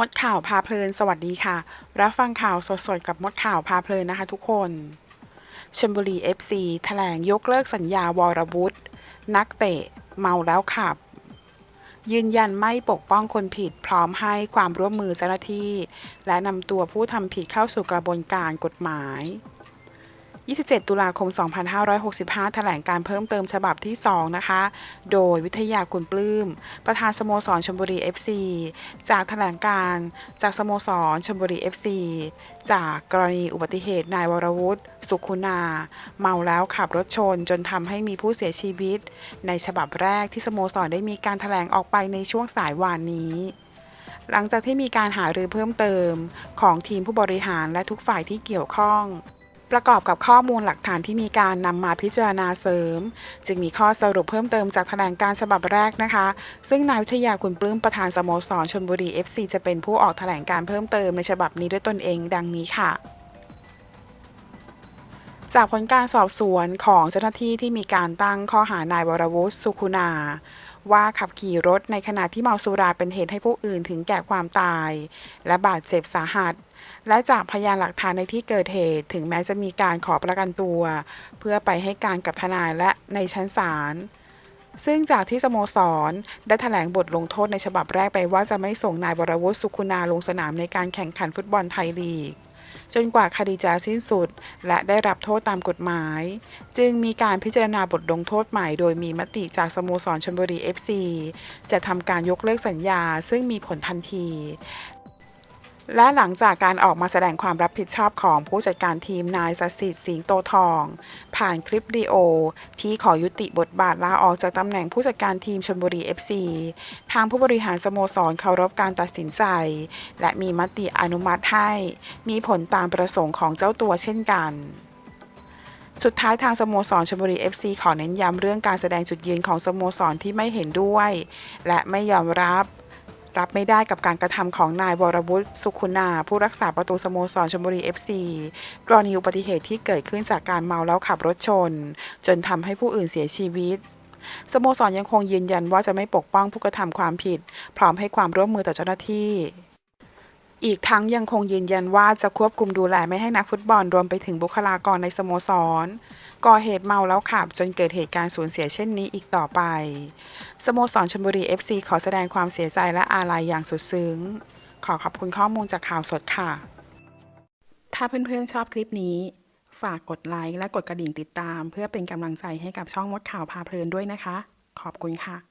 มดข่าวพาเพลิน สวัสดีค่ะ รับฟังข่าวสดๆ กับมดข่าวพาเพลินนะคะทุกคนชลบุรี FC แถลงยกเลิกสัญญาวรบุตรนักเตะ เมาแล้วขับ ยืนยันไม่ปกป้องคนผิดพร้อมให้ความร่วมมือเจ้าหน้าที่ และนำตัวผู้ทำผิดเข้าสู่กระบวนการกฎหมาย 27 ตุลาคม 2565 แถลงการเพิ่มเติมฉบับที่ 2 นะคะ โดยวิทยาคุณปลื้ม ประธานสโมสรชลบุรี FC จากแถลงการจากสโมสรชลบุรี FC จากกรณีอุบัติเหตุนายวรวุฒิสุขุนา เมาแล้วขับรถชนจนทำให้มีผู้เสียชีวิต ในฉบับแรกที่สโมสรได้มีการแถลงออกไปในช่วงสายวานนี้หลังจากที่มีการหารือเพิ่มเติมของทีมผู้บริหารและทุกฝ่ายที่เกี่ยวข้อง ประกอบกับข้อมูลหลักฐานที่มีการนำมาพิจารณาเสริม จึงมีข้อสรุปเพิ่มเติมจากแถลงการฉบับแรกนะคะ ซึ่งนายวิทยาคุณปลื้มประธานสโมสรชลบุรี FC จะเป็นผู้ออกแถลงการเพิ่มเติมในฉบับนี้ด้วยตนเองดังนี้ค่ะจากผลการสอบสวนของเจ้าหน้าที่ที่มีการตั้งข้อหานายวรวุฒิสุขุนา ว่าขับขี่รถในขณะที่เมาสุราเป็นเหตุให้ผู้อื่นถึงแก่ความตาย และบาดเจ็บสาหัส และจากพยานหลักฐานในที่เกิดเหตุ ถึงแม้จะมีการขอประกันตัว เพื่อไปให้การกับทนายและในชั้นศาลซึ่งจากที่สโมสร ได้แถลงบทลงโทษในฉบับแรกไปว่าจะไม่ส่งนายวรวุฒิสุขุนาลงสนามในการแข่งขันฟุตบอลไทยลีก จนกว่าคดีจะสิ้นสุด และได้รับโทษตามกฎหมาย จึงมีการพิจารณาบทลงโทษใหม่โดยมีมติจากสโมสรชลบุรี FC จะทำการยกเลิกสัญญาซึ่งมีผลทันที และหลังจากการออกมาแสดงความรับผิดชอบของผู้จัดการทีมนายสสิทธิ์สิงโตทอง ผ่านคลิปวิดีโอ ที่ขอยุติบทบาทลาออกจากตำแหน่งผู้จัดการทีมชลบุรี FC ทางผู้บริหารสโมสรเคารพการตัดสินใจ และมีมติอนุมัติให้ มีผลตามประสงค์ของเจ้าตัวเช่นกันสุดท้ายทางสโมสรชลบุรี FC ขอเน้นย้ำเรื่องการแสดงจุดยืนของสโมสรที่ไม่เห็นด้วย และไม่ยอมรับ รับไม่ได้กับการกระทำของนายวรวุฒิสุขุนา ผู้รักษาประตูสโมสรชลบุรี FC กรณีอุบัติเหตุที่เกิดขึ้นจากการเมาแล้วขับรถชน จนทำให้ผู้อื่นเสียชีวิตสโมสรยังคงยืนยันว่าจะไม่ปกป้องผู้กระทำความผิด พร้อมให้ความร่วมมือต่อเจ้าหน้าที่ อีกทั้งยังคงยืนยันว่าจะควบคุมดูแลไม่ให้นักฟุตบอลรวมไปถึงบุคลากรในสโมสรก่อเหตุเมาแล้วขับจนเกิดเหตุการณ์สูญเสียเช่นนี้อีกต่อไป สโมสรชลบุรี FC ขอแสดงความเสียใจและอาลัยอย่างสุดซึ้ง ขอขอบคุณข้อมูลจากข่าวสดค่ะ ถ้าเพื่อนๆชอบคลิปนี้ ฝากกดไลค์และกดกระดิ่งติดตาม เพื่อเป็นกำลังใจให้กับช่องมดข่าวพาเพลินด้วยนะคะ ขอบคุณค่ะ